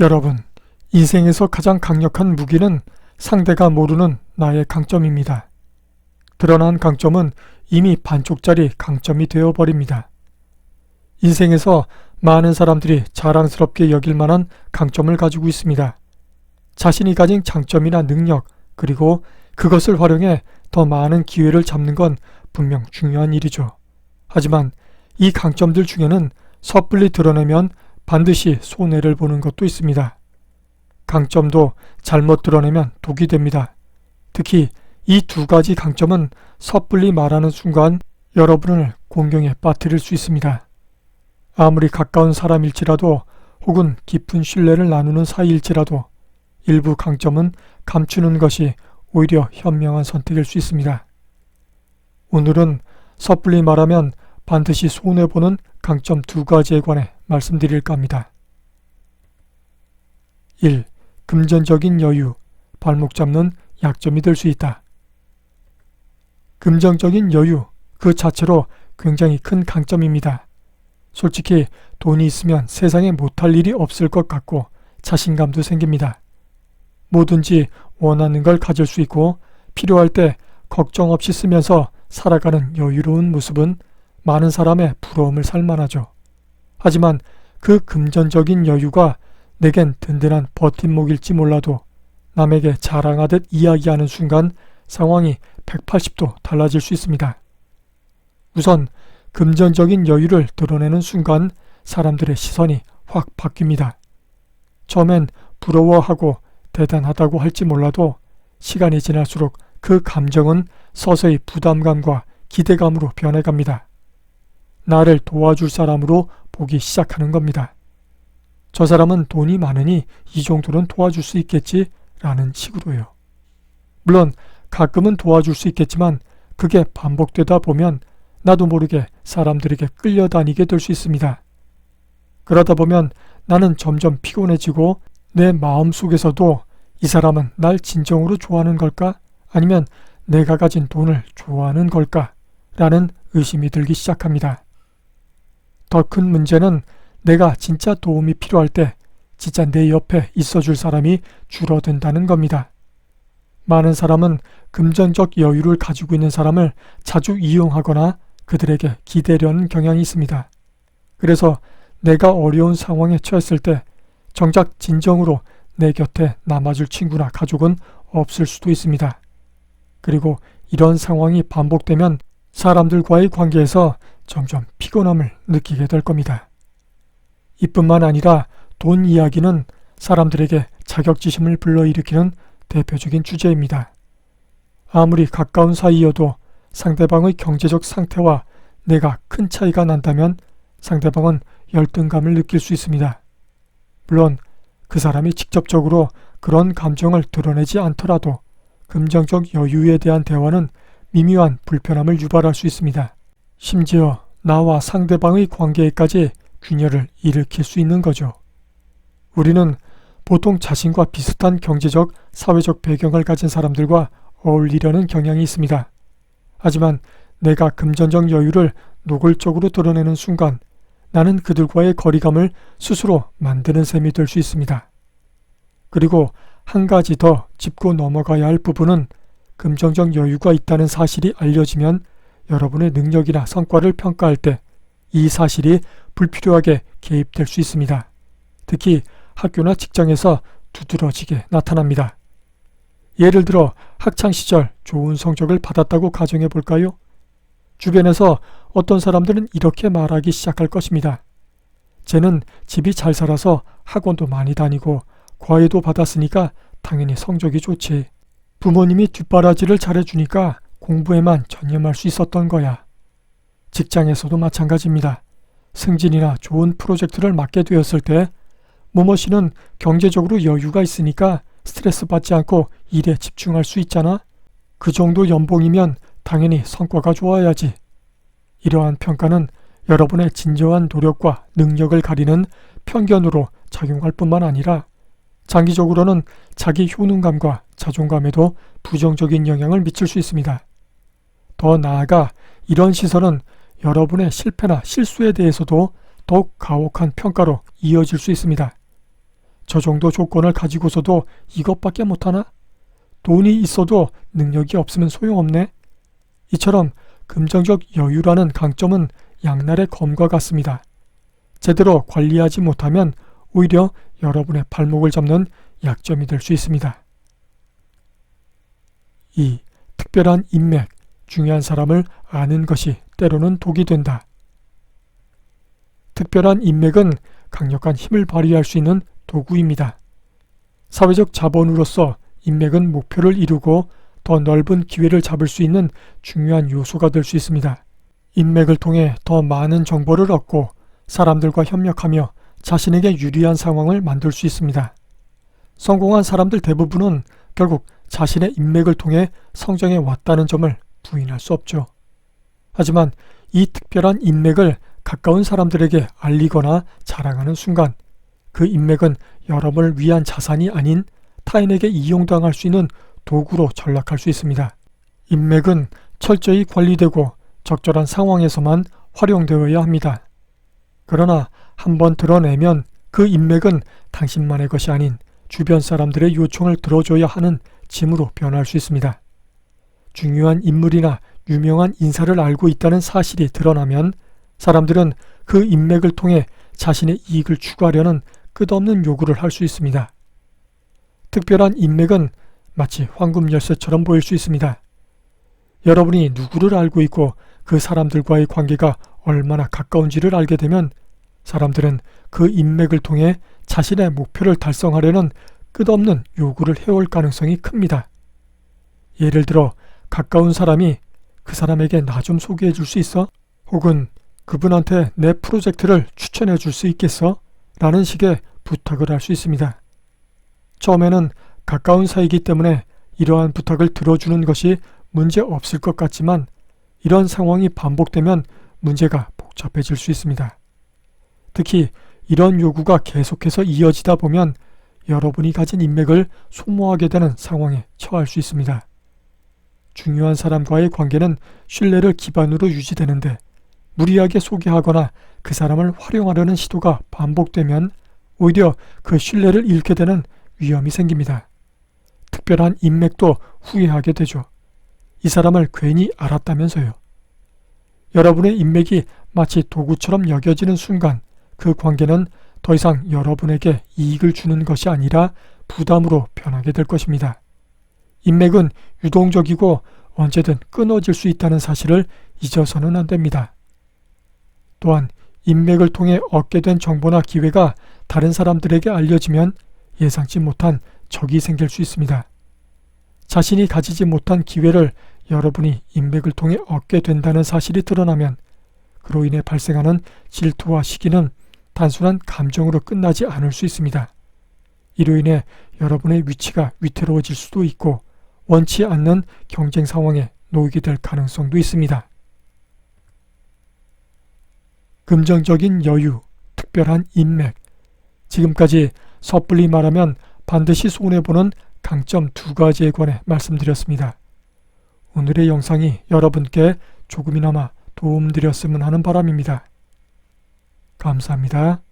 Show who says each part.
Speaker 1: 여러분, 인생에서 가장 강력한 무기는 상대가 모르는 나의 강점입니다. 드러난 강점은 이미 반쪽짜리 강점이 되어버립니다. 인생에서 많은 사람들이 자랑스럽게 여길 만한 강점을 가지고 있습니다. 자신이 가진 장점이나 능력, 그리고 그것을 활용해 더 많은 기회를 잡는 건 분명 중요한 일이죠. 하지만 이 강점들 중에는 섣불리 드러내면 반드시 손해를 보는 것도 있습니다. 강점도 잘못 드러내면 독이 됩니다. 특히 이 두 가지 강점은 섣불리 말하는 순간 여러분을 공경에 빠뜨릴 수 있습니다. 아무리 가까운 사람일지라도 혹은 깊은 신뢰를 나누는 사이일지라도 일부 강점은 감추는 것이 오히려 현명한 선택일 수 있습니다. 오늘은 섣불리 말하면 반드시 손해보는 강점 두 가지에 관해 말씀드릴까 합니다. 1. 금전적인 여유, 발목 잡는 약점이 될 수 있다. 금전적인 여유 그 자체로 굉장히 큰 강점입니다. 솔직히 돈이 있으면 세상에 못할 일이 없을 것 같고 자신감도 생깁니다. 뭐든지 원하는 걸 가질 수 있고 필요할 때 걱정 없이 쓰면서 살아가는 여유로운 모습은 많은 사람의 부러움을 살 만하죠. 하지만 그 금전적인 여유가 내겐 든든한 버팀목일지 몰라도 남에게 자랑하듯 이야기하는 순간 상황이 180도 달라질 수 있습니다. 우선 금전적인 여유를 드러내는 순간 사람들의 시선이 확 바뀝니다. 처음엔 부러워하고 대단하다고 할지 몰라도 시간이 지날수록 그 감정은 서서히 부담감과 기대감으로 변해갑니다. 나를 도와줄 사람으로 보기 시작하는 겁니다. 저 사람은 돈이 많으니 이 정도는 도와줄 수 있겠지 라는 식으로요. 물론 가끔은 도와줄 수 있겠지만 그게 반복되다 보면 나도 모르게 사람들에게 끌려다니게 될 수 있습니다. 그러다 보면 나는 점점 피곤해지고 내 마음 속에서도 이 사람은 날 진정으로 좋아하는 걸까? 아니면 내가 가진 돈을 좋아하는 걸까? 라는 의심이 들기 시작합니다. 더 큰 문제는 내가 진짜 도움이 필요할 때 진짜 내 옆에 있어줄 사람이 줄어든다는 겁니다. 많은 사람은 금전적 여유를 가지고 있는 사람을 자주 이용하거나 그들에게 기대려는 경향이 있습니다. 그래서 내가 어려운 상황에 처했을 때 정작 진정으로 내 곁에 남아줄 친구나 가족은 없을 수도 있습니다. 그리고 이런 상황이 반복되면 사람들과의 관계에서 점점 피곤함을 느끼게 될 겁니다. 이뿐만 아니라 돈 이야기는 사람들에게 자격지심을 불러일으키는 대표적인 주제입니다. 아무리 가까운 사이여도 상대방의 경제적 상태와 내가 큰 차이가 난다면 상대방은 열등감을 느낄 수 있습니다. 물론 그 사람이 직접적으로 그런 감정을 드러내지 않더라도 금전적 여유에 대한 대화는 미묘한 불편함을 유발할 수 있습니다. 심지어 나와 상대방의 관계에까지 균열을 일으킬 수 있는 거죠. 우리는 보통 자신과 비슷한 경제적, 사회적 배경을 가진 사람들과 어울리려는 경향이 있습니다. 하지만 내가 금전적 여유를 노골적으로 드러내는 순간 나는 그들과의 거리감을 스스로 만드는 셈이 될 수 있습니다. 그리고 한 가지 더 짚고 넘어가야 할 부분은 금전적 여유가 있다는 사실이 알려지면 여러분의 능력이나 성과를 평가할 때 이 사실이 불필요하게 개입될 수 있습니다. 특히 학교나 직장에서 두드러지게 나타납니다. 예를 들어 학창시절 좋은 성적을 받았다고 가정해 볼까요? 주변에서 어떤 사람들은 이렇게 말하기 시작할 것입니다. 쟤는 집이 잘 살아서 학원도 많이 다니고 과외도 받았으니까 당연히 성적이 좋지. 부모님이 뒷바라지를 잘해주니까 공부에만 전념할 수 있었던 거야. 직장에서도 마찬가지입니다. 승진이나 좋은 프로젝트를 맡게 되었을 때 모모 씨는 경제적으로 여유가 있으니까 스트레스 받지 않고 일에 집중할 수 있잖아. 그 정도 연봉이면 당연히 성과가 좋아야지. 이러한 평가는 여러분의 진정한 노력과 능력을 가리는 편견으로 작용할 뿐만 아니라 장기적으로는 자기 효능감과 자존감에도 부정적인 영향을 미칠 수 있습니다. 더 나아가 이런 시선은 여러분의 실패나 실수에 대해서도 더욱 가혹한 평가로 이어질 수 있습니다. 저 정도 조건을 가지고서도 이것밖에 못하나? 돈이 있어도 능력이 없으면 소용없네. 이처럼 금전적 여유라는 강점은 양날의 검과 같습니다. 제대로 관리하지 못하면 오히려 여러분의 발목을 잡는 약점이 될 수 있습니다. 2. 특별한 인맥, 중요한 사람을 아는 것이 때로는 독이 된다. 특별한 인맥은 강력한 힘을 발휘할 수 있는 도구입니다. 사회적 자본으로서 인맥은 목표를 이루고 더 넓은 기회를 잡을 수 있는 중요한 요소가 될 수 있습니다. 인맥을 통해 더 많은 정보를 얻고 사람들과 협력하며 자신에게 유리한 상황을 만들 수 있습니다. 성공한 사람들 대부분은 결국 자신의 인맥을 통해 성장해 왔다는 점을 부인할 수 없죠. 하지만 이 특별한 인맥을 가까운 사람들에게 알리거나 자랑하는 순간 그 인맥은 여러분을 위한 자산이 아닌 타인에게 이용당할 수 있는 도구로 전락할 수 있습니다. 인맥은 철저히 관리되고 적절한 상황에서만 활용되어야 합니다. 그러나 한번 드러내면 그 인맥은 당신만의 것이 아닌 주변 사람들의 요청을 들어줘야 하는 짐으로 변할 수 있습니다. 중요한 인물이나 유명한 인사를 알고 있다는 사실이 드러나면 사람들은 그 인맥을 통해 자신의 이익을 추구하려는 끝없는 요구를 할 수 있습니다. 특별한 인맥은 마치 황금 열쇠처럼 보일 수 있습니다. 여러분이 누구를 알고 있고 그 사람들과의 관계가 얼마나 가까운지를 알게 되면 사람들은 그 인맥을 통해 자신의 목표를 달성하려는 끝없는 요구를 해올 가능성이 큽니다. 예를 들어 가까운 사람이 그 사람에게 나 좀 소개해 줄 수 있어? 혹은 그분한테 내 프로젝트를 추천해 줄 수 있겠어? 라는 식의 부탁을 할 수 있습니다. 처음에는 가까운 사이기 때문에 이러한 부탁을 들어주는 것이 문제 없을 것 같지만 이런 상황이 반복되면 문제가 복잡해질 수 있습니다. 특히 이런 요구가 계속해서 이어지다 보면 여러분이 가진 인맥을 소모하게 되는 상황에 처할 수 있습니다. 중요한 사람과의 관계는 신뢰를 기반으로 유지되는데 무리하게 소개하거나 그 사람을 활용하려는 시도가 반복되면 오히려 그 신뢰를 잃게 되는 위험이 생깁니다. 특별한 인맥도 후회하게 되죠. 이 사람을 괜히 알았다면서요. 여러분의 인맥이 마치 도구처럼 여겨지는 순간 그 관계는 더 이상 여러분에게 이익을 주는 것이 아니라 부담으로 변하게 될 것입니다. 인맥은 유동적이고 언제든 끊어질 수 있다는 사실을 잊어서는 안 됩니다. 또한 인맥을 통해 얻게 된 정보나 기회가 다른 사람들에게 알려지면 예상치 못한 적이 생길 수 있습니다. 자신이 가지지 못한 기회를 여러분이 인맥을 통해 얻게 된다는 사실이 드러나면 그로 인해 발생하는 질투와 시기는 단순한 감정으로 끝나지 않을 수 있습니다. 이로 인해 여러분의 위치가 위태로워질 수도 있고 원치 않는 경쟁 상황에 놓이게 될 가능성도 있습니다. 금전적인 여유, 특별한 인맥. 지금까지 섣불리 말하면 반드시 손해보는 강점 두 가지에 관해 말씀드렸습니다. 오늘의 영상이 여러분께 조금이나마 도움드렸으면 하는 바람입니다. 감사합니다.